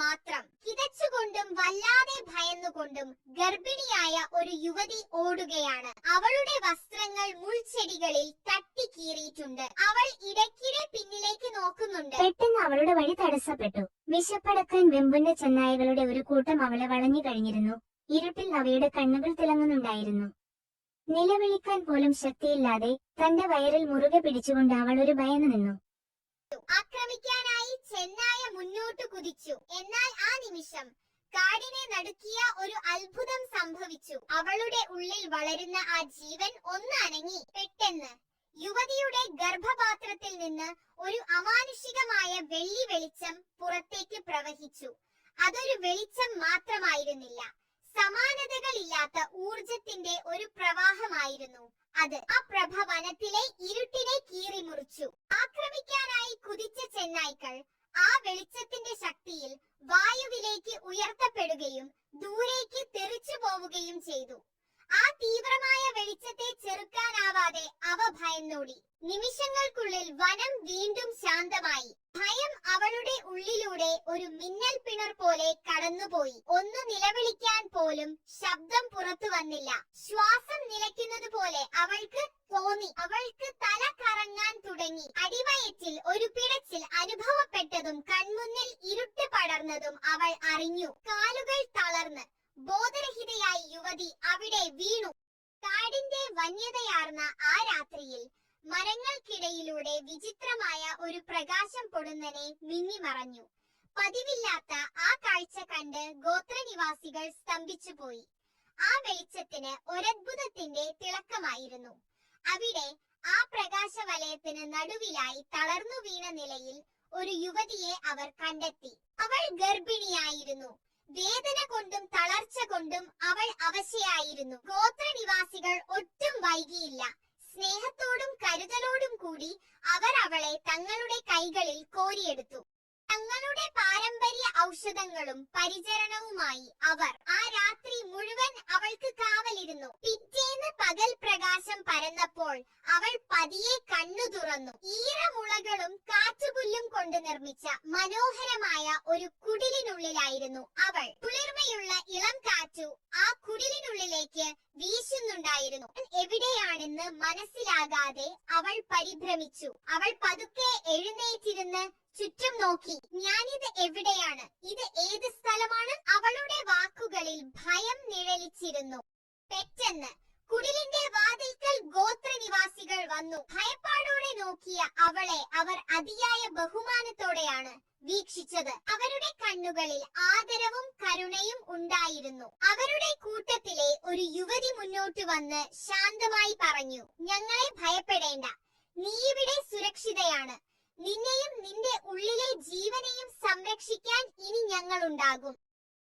മാത്രം കിതച്ചുകൊണ്ടും വല്ലാതെ ഭയന്നുകൊണ്ടും ഗർഭിണിയായ ഒരു യുവതി ഓടുകയാണ്. അവളുടെ വസ്ത്രങ്ങൾ മുൾച്ചെടികളിൽ തട്ടിക്കീറിയിട്ടുണ്ട്. അവൾ ഇടയ്ക്കിടെ പിന്നിലേക്ക് നോക്കുന്നുണ്ട്. പെട്ടെന്ന് അവളുടെ വഴി തടസ്സപ്പെട്ടു. വിശപ്പടക്കാൻ വെമ്പുന്ന ചെന്നായകളുടെ ഒരു കൂട്ടം അവളെ വളഞ്ഞു കഴിഞ്ഞിരുന്നു. ഇരുട്ടിൽ അവയുടെ കണ്ണുകൾ തിളങ്ങുന്നുണ്ടായിരുന്നു. നിലവിളിക്കാൻ പോലും ശക്തിയില്ലാതെ തന്റെ വയറിൽ മുറുകെ പിടിച്ചുകൊണ്ട് അവൾ ഒരു ഭയന്നു നിന്നു. ആക്രമിക്കാനായി ചെന്നായ നിമിഷം കാടിനെ നടുക്കിയ ഒരു അത്ഭുതം സംഭവിച്ചു. അവളുടെ ഉള്ളിൽ വളരുന്ന ആ ജീവൻ ഒന്ന് അനങ്ങി പെട്ടെന്ന് യുവതിയുടെ ഗർഭപാത്രത്തിൽ നിന്ന് ഒരു അമാനുഷികമായ വെള്ളി വെളിച്ചം പുറത്തേക്ക് പ്രവഹിച്ചു. അതൊരു വെളിച്ചം മാത്രമായിരുന്നില്ല. സമാനതകളില്ലാത്ത ഊർജത്തിന്റെ ഒരു പ്രവാഹമായിരുന്നു അത്. ആ പ്രഭ വനത്തിലെ ഇരുട്ടിനെ കീറിമുറിച്ചു. ആക്രമിക്കാനായി കുതിച്ച ചെന്നായ്ക്കൾ ആ ശക്തിയിൽ വായുവിലേക്ക് ഉയർത്തപ്പെടുകയും ദൂരേക്ക് തെറിച്ചു പോവുകയും ചെയ്തു. ആ തീവ്രമായ വെളിച്ചത്തെ ചെറുക്കാനാവാതെ അവ ഭയന്നോടി. നിമിഷങ്ങൾക്കുള്ളിൽ വനം വീണ്ടും ശാന്തമായി. ഭയം അവളുടെ ഉള്ളിലൂടെ ഒരു മിന്നൽ പിണർ പോലെ കടന്നുപോയി. ഒന്ന് നിലവിളിക്കാൻ പോലും ശബ്ദം പുറത്തു വന്നില്ല. ശ്വാസം നിലയ്ക്കുന്നത് പോലെ അവൾക്ക് തോന്നി. അവൾക്ക് തല കറങ്ങാൻ തുടങ്ങി. അടിവയറ്റിൽ ഒരു പിടച്ചിൽ അനുഭവപ്പെട്ടതും കൺമുന്നിൽ ഇരുട്ട് പടർന്നതും അവൾ അറിഞ്ഞു. കാലുകൾ തളർന്ന് ബോധരഹിതയായി യുവതി അവിടെ വീണു. കാടിന്റെ വന്യതയാർന്ന ആ രാത്രിയിൽ മരങ്ങൾക്കിടയിലൂടെ വിചിത്രമായ ഒരു പ്രകാശം പൊടുന്നനെ മിന്നിമറഞ്ഞു പതിവില്ലാത്ത ആ കാഴ്ച കണ്ട് ഗോത്രനിവാസികൾ സ്തംഭിച്ചുപോയി ആ വെളിച്ചത്തിന് ഒരത്ഭുതത്തിന്റെ തിളക്കമായിരുന്നു. അവിടെ ആ പ്രകാശവലയത്തിന് നടുവിലായി തളർന്നു വീണ നിലയിൽ ഒരു യുവതിയെ അവർ കണ്ടെത്തി. അവൾ ഗർഭിണിയായിരുന്നു. വേദന കൊണ്ടും തളർച്ച കൊണ്ടും അവൾ അവശയായിരുന്നു. ഗോത്രനിവാസികൾ ഒട്ടും വൈകിയില്ല. സ്നേഹത്തോടും കരുതലോടും കൂടി അവർ അവളെ തങ്ങളുടെ കൈകളിൽ കോരിയെടുത്തു. തങ്ങളുടെ പാരമ്പര്യ ഔഷധങ്ങളും പരിചരണവുമായി അവർ ആ രാത്രി മുഴുവൻ അവൾക്ക് കാവലിരുന്നു. പിറ്റേന്ന് പകൽ പ്രകാശം പരന്നപ്പോൾ അവൾ പതിയെ കണ്ണു തുറന്നു. ഈറമുളകളും കാറ്റുപുല്ലും കൊണ്ട് നിർമ്മിച്ച മനോഹരമായ ഒരു കുടിലിനുള്ളിലായിരുന്നു അവൾ. കുളിർമയുള്ള ഇളം കാറ്റു ആ കുടിലിനുള്ളിലേക്ക് വീശുന്നുണ്ടായിരുന്നു. എവിടെയാണെന്ന് മനസ്സിലാകാതെ അവൾ പരിഭ്രമിച്ചു. അവൾ പതുക്കെ എഴുന്നേറ്റിരുന്ന് ചുറ്റും നോക്കി. ഞാനിത് എവിടെയാണ്? ഇത് ഏത് സ്ഥലമാണ്? അവളുടെ വാക്കുകളിൽ ഭയം നിഴലിച്ചിരുന്നു. പെട്ടെന്ന് കുടിലിന്റെ വാതിൽക്കൽ ഗോത്രനിവാസികൾ വന്നു. ഭയപ്പാടോടെ നോക്കിയ അവളെ അവർ അതിയായ ബഹുമാനത്തോടെയാണ് വീക്ഷിച്ചത്. അവരുടെ കണ്ണുകളിൽ ആദരവും കരുണയും ഉണ്ടായിരുന്നു. അവരുടെ കൂട്ടത്തിലെ ഒരു യുവതി മുന്നോട്ട് വന്ന് ശാന്തമായി പറഞ്ഞു ഞങ്ങളെ ഭയപ്പെടേണ്ട. നീ ഇവിടെ സുരക്ഷിതയാണ്. നിന്നെയും നിന്റെ ഉള്ളിലെ ജീവനെയും സംരക്ഷിക്കാൻ ഇനി ഞങ്ങളുണ്ടാകും.